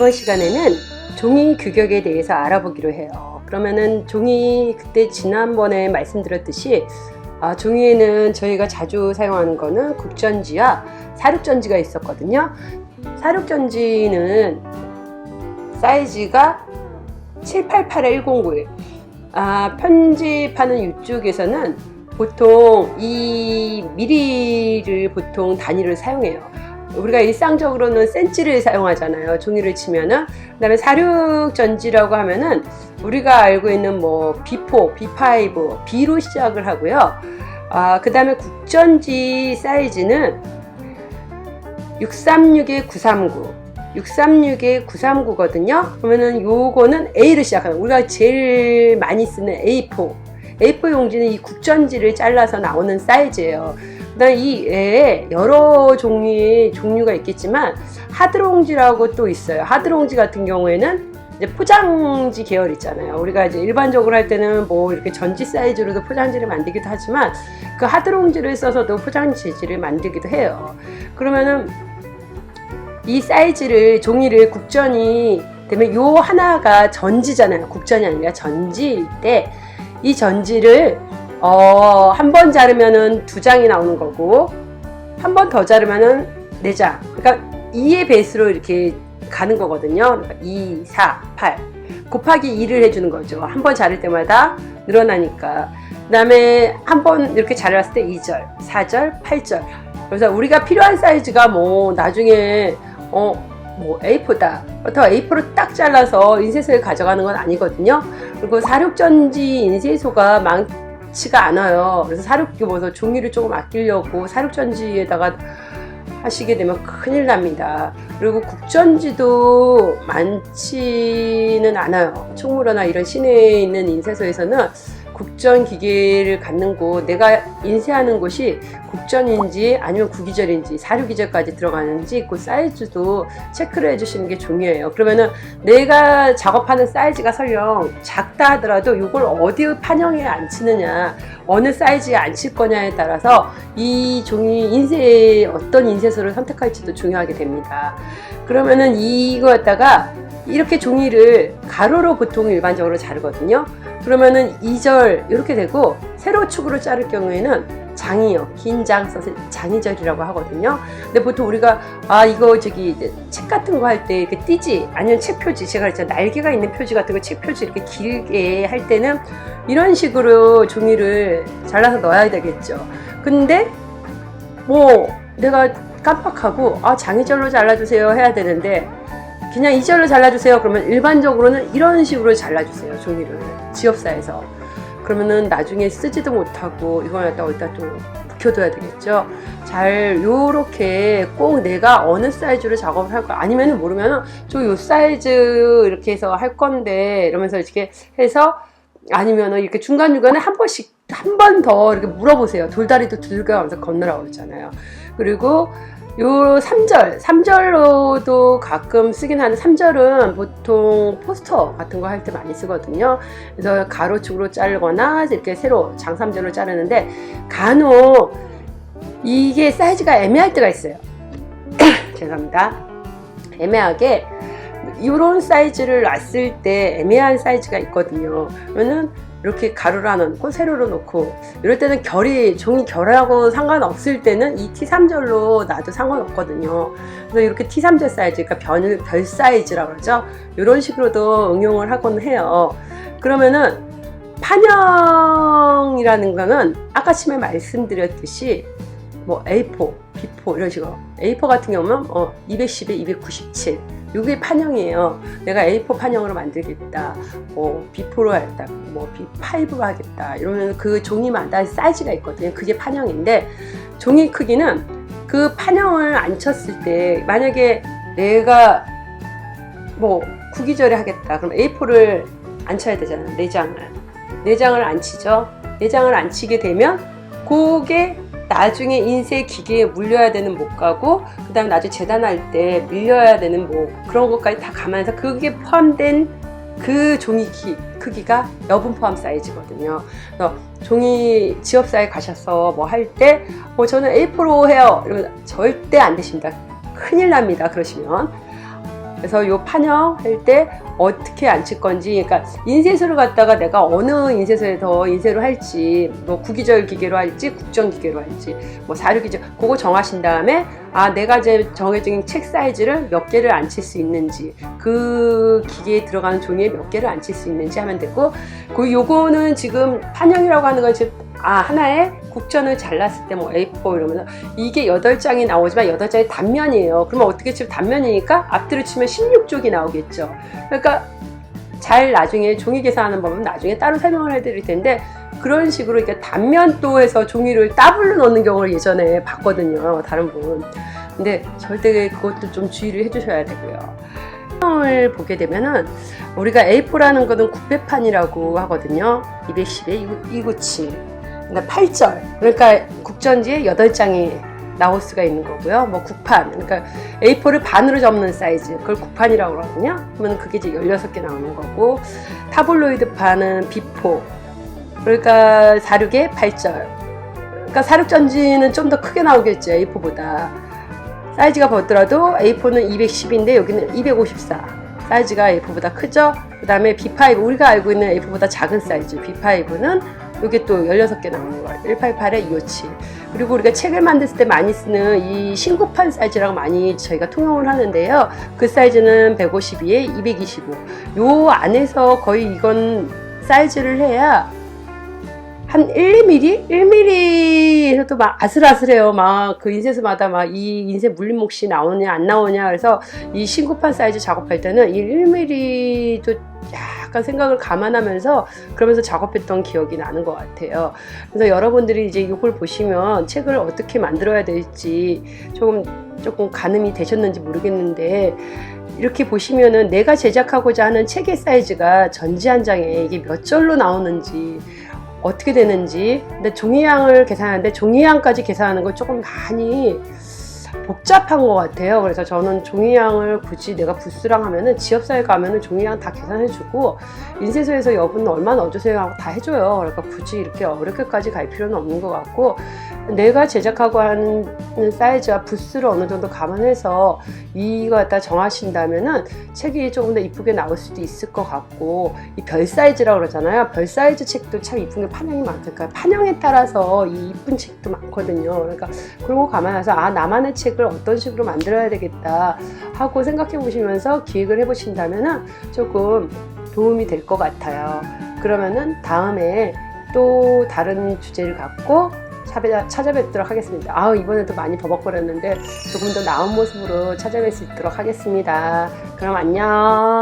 이번 시간에는 종이 규격에 대해서 알아보기로 해요. 그러면은 종이 그때 지난번에 말씀드렸듯이 아, 종이에는 저희가 자주 사용하는 거는 국전지와 사륙전지가 있었거든요. 사륙전지는 사이즈가 788에 1091. 아, 편집하는 이쪽에서는 보통 이 미리를 보통 단위를 사용해요. 우리가 일상적으로는 센치를 사용하잖아요. 종이를 치면은. 그 다음에 사륙전지라고 하면은 우리가 알고 있는 뭐 B4, B5, B로 시작을 하고요. 아, 그 다음에 국전지 사이즈는 636에 939. 636에 939거든요. 그러면은 요거는 A를 시작하는 우리가 제일 많이 쓰는 A4. A4 용지는 이 국전지를 잘라서 나오는 사이즈예요. 그다음 이 외에 여러 종류의 종류가 있겠지만 하드롱지라고 또 있어요. 하드롱지 같은 경우에는 이제 포장지 계열 있잖아요. 우리가 이제 일반적으로 할 때는 뭐 이렇게 전지 사이즈로도 포장지를 만들기도 하지만 그 하드롱지를 써서도 포장지 재질을 만들기도 해요. 그러면은 이 사이즈를 종이를 국전이 되면 요 하나가 전지잖아요. 국전이 아니라 전지일 때 이 전지를 어, 한 번 자르면은 두 장이 나오는 거고 한 번 더 자르면은 네 장. 그러니까 2의 배수로 이렇게 가는 거거든요. 그러니까 2, 4, 8 곱하기 2를 해주는 거죠. 한 번 자를 때마다 늘어나니까. 그 다음에 한 번 이렇게 자랐을 때 2절, 4절, 8절. 그래서 우리가 필요한 사이즈가 뭐 나중에 어, 뭐 A4다. 그렇다고 A4를 딱 잘라서 인쇄소에 가져가는 건 아니거든요. 그리고 사륙전지 인쇄소가 많 지가 않아요. 그래서 사륙기 뭐서 종이를 조금 아끼려고 사륙전지에다가 하시게 되면 큰일 납니다. 그리고 국전지도 많지는 않아요. 총무로나 이런 시내에 있는 인쇄소에서는 국전 기계를 갖는 곳, 내가 인쇄하는 곳이 국전인지 아니면 구기절인지 사료기절까지 들어가는지 그 사이즈도 체크를 해주시는 게 중요해요. 그러면은 내가 작업하는 사이즈가 설령 작다 하더라도 이걸 어디 판형에 앉히느냐, 어느 사이즈에 앉힐 거냐에 따라서 이 종이 인쇄 어떤 인쇄소를 선택할지도 중요하게 됩니다. 그러면은 이거 갖다가 이렇게 종이를 가로로 보통 일반적으로 자르거든요. 그러면은 2절 이렇게 되고 세로 축으로 자를 경우에는 장이요. 긴장 써서 장이절이라고 하거든요. 근데 보통 우리가 아 이거 저기 책 같은 거 할 때 이렇게 띠지 아니면 책 표지 제가 그랬잖아요. 날개가 있는 표지 같은 거 책 표지 이렇게 길게 할 때는 이런 식으로 종이를 잘라서 넣어야 되겠죠. 근데 뭐 내가 깜빡하고 아 장이절로 잘라주세요 해야 되는데 그냥 이 절로 잘라주세요. 그러면 일반적으로는 이런 식으로 잘라주세요. 종이를 지업사에서. 그러면은 나중에 쓰지도 못하고 이걸 갖다 어디다 좀 묵혀둬야 되겠죠. 잘 요렇게 꼭 내가 어느 사이즈로 작업을 할까 아니면은 모르면은 저요 사이즈 이렇게 해서 할 건데 이러면서 이렇게 해서 아니면은 이렇게 중간중간에 한 번씩 한 번 더 이렇게 물어보세요. 돌다리도 두들겨 가면서 건너라고 그러잖아요. 그리고 요 3절, 3절로도 가끔 쓰긴 하는 3절은 보통 포스터 같은 거 할 때 많이 쓰거든요. 그래서 가로축으로 자르거나 이렇게 세로 장삼절로 자르는데 간혹 이게 사이즈가 애매할 때가 있어요. 죄송합니다. 애매하게 이런 사이즈를 놨을 때 애매한 사이즈가 있거든요. 그러면은 이렇게 가로로 놓고 세로로 놓고 이럴 때는 결이 종이 결하고 상관없을 때는 이 T3절로 놔도 상관없거든요. 그래서 이렇게 T3절 사이즈, 그러니까 별, 별 사이즈라고 그러죠. 이런 식으로도 응용을 하곤 해요. 그러면은 판형이라는 거는 아까 처음에 말씀드렸듯이 뭐 A4, B4 이런 식으로 A4 같은 경우는 어, 210에 297 이게 판형이에요. 내가 A4 판형으로 만들겠다. 뭐 B4로 하겠다. 뭐 B5로 하겠다. 이러면 그 종이마다 사이즈가 있거든요. 그게 판형인데 종이 크기는 그 판형을 안 쳤을 때 만약에 내가 뭐 구기절에 하겠다. 그럼 A4를 안 쳐야 되잖아요. 4장을. 4장을 안 치죠. 4장을 안 치게 되면 그게 나중에 인쇄 기계에 물려야 되는 목가고 그 다음 에 나중에 재단할 때 밀려야 되는 뭐 그런 것까지 다 감안해서 그게 포함된 그 종이 기, 크기가 여분 포함 사이즈거든요. 그래서 종이 지업사에 가셔서 뭐 할 때 뭐 저는 A4로 해요. 이러면 절대 안 되십니다. 큰일 납니다. 그러시면 그래서 요 판형 할 때 어떻게 앉힐 건지, 그러니까 인쇄소를 갖다가 내가 어느 인쇄소에 더 인쇄를 할지, 뭐 구기절 기계로 할지, 국정 기계로 할지, 뭐 사료 기절, 그거 정하신 다음에 아 내가 이제 정해진 책 사이즈를 몇 개를 앉힐 수 있는지, 그 기계에 들어가는 종이에 몇 개를 앉힐 수 있는지 하면 되고, 그 요거는 지금 판형이라고 하는 건 지금 아 하나에 국전을 잘랐을 때 뭐 A4 이러면서 이게 8장이 나오지만 8장이 단면이에요. 그러면 어떻게 치면 단면이니까 앞뒤로 치면 16쪽이 나오겠죠. 그러니까 잘 나중에 종이 계산하는 법은 나중에 따로 설명을 해드릴 텐데 그런 식으로 이렇게 단면도에서 종이를 더블로 넣는 경우를 예전에 봤거든요. 다른 분. 근데 절대 그것도 좀 주의를 해주셔야 되고요. 을 보게 되면은 우리가 A4라는 거는 국배판이라고 하거든요. 210에 297. 그러니까 8절. 그러니까 국전지에 8장이 나올 수가 있는 거고요. 뭐 국판. 그러니까 A4를 반으로 접는 사이즈. 그걸 국판이라고 그러거든요. 그러면 그게 이제 16개 나오는 거고 타블로이드 판은 비포. 그러니까 46에 8절. 그러니까 사륙전지는 좀 더 크게 나오겠죠. A4보다. 사이즈가 보더라도 A4는 210인데 여기는 254. 사이즈가 A4보다 크죠? 그 다음에 B5, 우리가 알고 있는 A4보다 작은 사이즈 B5는 이게 또 16개 나오는 거예요. 188에 257. 그리고 우리가 책을 만들 때 많이 쓰는 이 신구판 사이즈라고 많이 저희가 통용을 하는데요. 그 사이즈는 152에 225. 요 안에서 거의 이건 사이즈를 해야 한 1, 2mm? 1mm에서도 막 아슬아슬해요. 막 그 인쇄소마다 막 이 인쇄 물림 몫이 나오냐 안 나오냐. 그래서 이 신구판 사이즈 작업할 때는 이 1mm도 약간 생각을 감안하면서 그러면서 작업했던 기억이 나는 것 같아요. 그래서 여러분들이 이제 이걸 보시면 책을 어떻게 만들어야 될지 조금 조금 가늠이 되셨는지 모르겠는데 이렇게 보시면은 내가 제작하고자 하는 책의 사이즈가 전지 한 장에 이게 몇 절로 나오는지 어떻게 되는지. 근데 종이양을 계산하는데 종이양까지 계산하는 건 조금 많이 복잡한 것 같아요. 그래서 저는 종이양을 굳이 내가 부스랑 하면은 지역사회 가면은 종이양 다 계산해주고 인쇄소에서 여분 얼마 넣어주세요 하고 다 해줘요. 그러니까 굳이 이렇게 어렵게까지 갈 필요는 없는 것 같고 내가 제작하고 하는 사이즈와 부스를 어느 정도 감안해서 이거 갖다 정하신다면은 책이 조금 더 이쁘게 나올 수도 있을 것 같고 이 별 사이즈라고 그러잖아요. 별 사이즈 책도 참 이쁜 게 판형이 많으니까 판형에 따라서 이 이쁜 책도 많거든요. 그러니까 그런 거 감안해서 아 나만의 책을 어떤 식으로 만들어야 되겠다 하고 생각해 보시면서 기획을 해 보신다면은 조금 도움이 될 것 같아요. 그러면은 다음에 또 다른 주제를 갖고 찾아- 찾아뵙도록 하겠습니다. 아 이번에도 많이 버벅거렸는데 조금 더 나은 모습으로 찾아뵐 수 있도록 하겠습니다. 그럼 안녕.